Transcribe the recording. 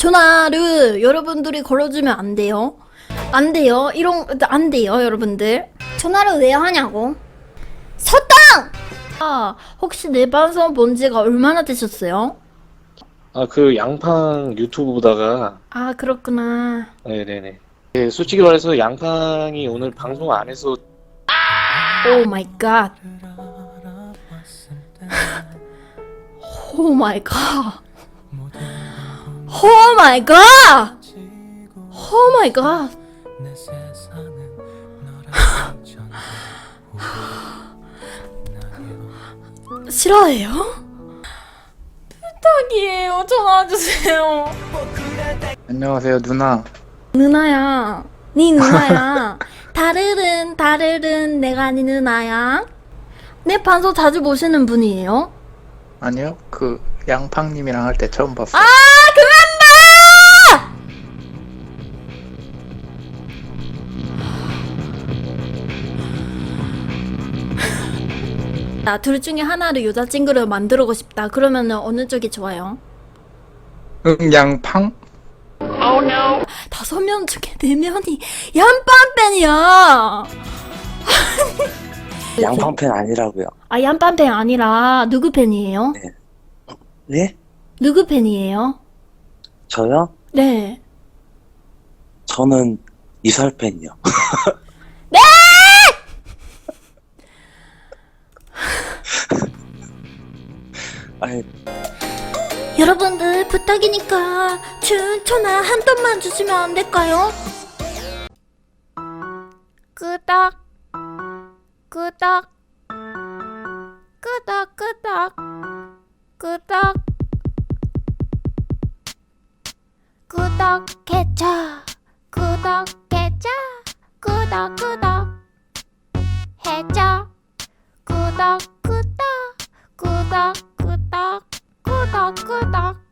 전화를 여러분들이 걸어주면 안 돼요. 안 돼요. 이런 안 돼요, 여러분들. 전화를 왜 하냐고? 서땅! 아, 혹시 내 방송 본 지가 얼마나 되셨어요? 아, 그 양팡 유튜브 보다가, 아, 그렇구나. 네네네. 네, 솔직히 말해서 양팡이 오늘 방송 안 해서, 오 마이 갓. 오 마이 갓. 오 마이 갓. 오 마이 갓. 싫어해요? 부탁이에요. 전화 주세요. 안녕하세요 누나 누나야. 네 누나야. 다르른 다르른 내가 네 누나야. 내 방송 자주 보시는 분이에요? 아니요 그 양팡님이랑 할 때 처음 봤어요 나 둘 중에 하나를 여자친구를 만들고 싶다. 그러면은 어느 쪽이 좋아요? 응 양팡? 다섯 명 중에 네 명이 얀빵팬이야. 양팡 팬 아니라고요. 아 얀빵팬 아니라 누구 팬이에요? 네? 누구 팬이에요? 저요? 네. 저는 이설 팬이요. 아니, 여러분들 부탁이니까 준 전화 한 돈만 주시면 안 될까요? 끄덕 끄덕 끄덕 끄덕 끄덕 구독해줘 구독해줘 구독 구독 해줘 구독 구독